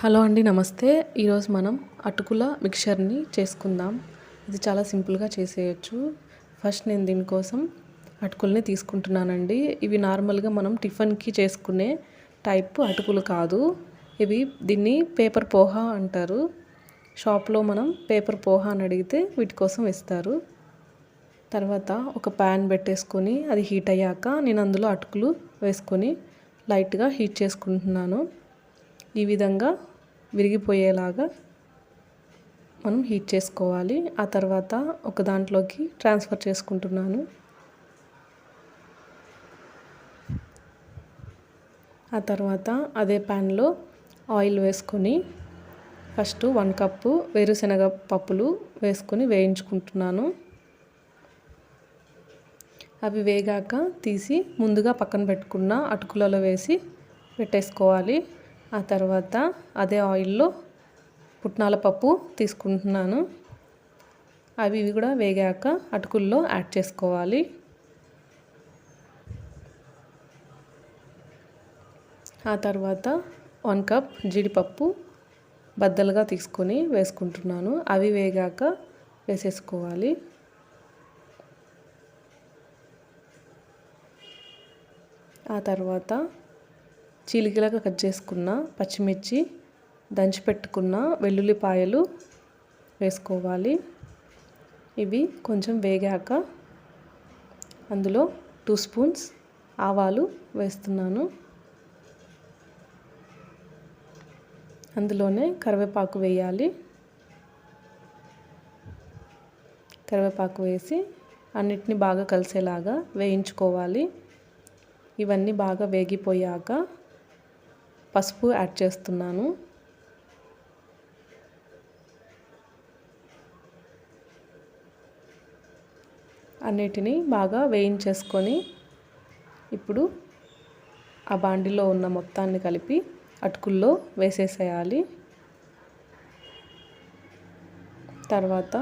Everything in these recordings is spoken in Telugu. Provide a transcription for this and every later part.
హలో అండి నమస్తే. ఈరోజు మనం అటుకుల మిక్చర్ని చేసుకుందాం. ఇది చాలా సింపుల్గా చేసేయచ్చు. ఫస్ట్ నేను దీనికోసం అటుకుల్ని తీసుకుంటున్నానండి. ఇవి నార్మల్గా మనం టిఫిన్కి చేసుకునే టైప్ అటుకులు కాదు. ఇవి దీన్ని పేపర్ పోహా అంటారు. షాప్లో మనం పేపర్ పోహా అని అడిగితే వీటి కోసం ఇస్తారు తర్వాత ఒక ప్యాన్ పెట్టేసుకొని అది హీట్ అయ్యాక నేను అందులో అటుకులు వేసుకొని లైట్గా హీట్ చేసుకుంటున్నాను. ఈ విధంగా విరిగిపోయేలాగా మనం హీట్ చేసుకోవాలి. ఆ తర్వాత ఒక దాంట్లోకి ట్రాన్స్ఫర్ చేసుకుంటున్నాను. ఆ తర్వాత అదే ప్యాన్లో ఆయిల్ వేసుకొని ఫస్ట్ వన్ కప్పు వేరుశనగ పప్పులు వేసుకొని వేయించుకుంటున్నాను. అవి వేగాక తీసి ముందుగా పక్కన పెట్టుకున్న అటుకులలో వేసి పెట్టేసుకోవాలి. ఆ తర్వాత అదే ఆయిల్లో పుట్నాల పప్పు తీసుకుంటున్నాను. అవి ఇవి కూడా వేగాక అటుకుల్లో యాడ్ చేసుకోవాలి. ఆ తర్వాత వన్ కప్ జీడిపప్పు బద్దలుగా తీసుకొని వేసుకుంటున్నాను. అవి వేగాక వేసేసుకోవాలి. ఆ తర్వాత చీలికలుగా కట్ చేసుకున్న పచ్చిమిర్చి దంచి పెట్టుకున్న వెల్లుల్లిపాయలు వేసుకోవాలి. ఇవి కొంచెం వేగాక అందులో టూ స్పూన్స్ ఆవాలు వేస్తున్నాను. అందులోనే కరివేపాకు వేయాలి. కరివేపాకు వేసి అన్నిటిని బాగా కలిసేలాగా వేయించుకోవాలి. ఇవన్నీ బాగా వేగిపోయాక పసుపు యాడ్ చేస్తున్నాను. అన్నిటినీ బాగా వేయించేసుకొని ఇప్పుడు ఆ బాండిలో ఉన్న మొత్తాన్ని కలిపి అటుకుల్లో వేసేసేయాలి. తర్వాత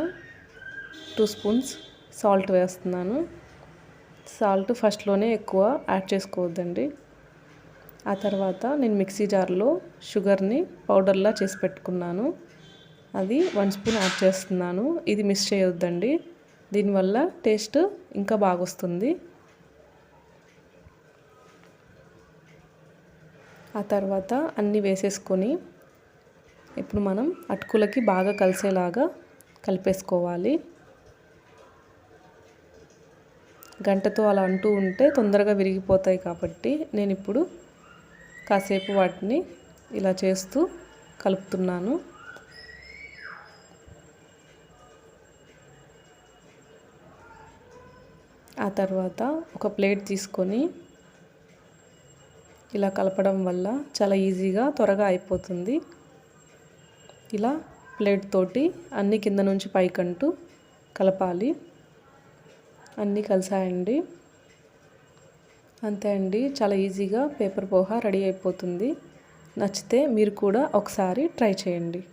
టూ స్పూన్స్ సాల్ట్ వేస్తున్నాను. సాల్ట్ ఫస్ట్లోనే ఎక్కువ యాడ్ చేసుకోవద్దండి. ఆ తర్వాత నేను మిక్సీ జార్లో షుగర్ని పౌడర్లా చేసి పెట్టుకున్నాను. అది వన్ స్పూన్ యాడ్ చేస్తున్నాను. ఇది మిస్ చేయొద్దండి. దీనివల్ల టేస్ట్ ఇంకా బాగొస్తుంది. ఆ తర్వాత అన్నీ వేసేసుకొని ఇప్పుడు మనం అటుకులకి బాగా కలిసేలాగా కలిపేసుకోవాలి. గంటతో అలా అంటూ ఉంటే తొందరగా విరిగిపోతాయి కాబట్టి నేను ఇప్పుడు కాసేపు వాటిని ఇలా చేస్తూ కలుపుతున్నాను. ఆ తర్వాత ఒక ప్లేట్ తీసుకొని ఇలా కలపడం వల్ల చాలా ఈజీగా త్వరగా అయిపోతుంది. ఇలా ప్లేట్ తోటి అన్ని కింద నుంచి పైకంటూ కలపాలి. అన్నీ కలిసాయండి. అంతే అండి. చాలా ఈజీగా పేపర్ పోహా రెడీ అయిపోతుంది. నచ్చితే మీరు కూడా ఒకసారి ట్రై చేయండి.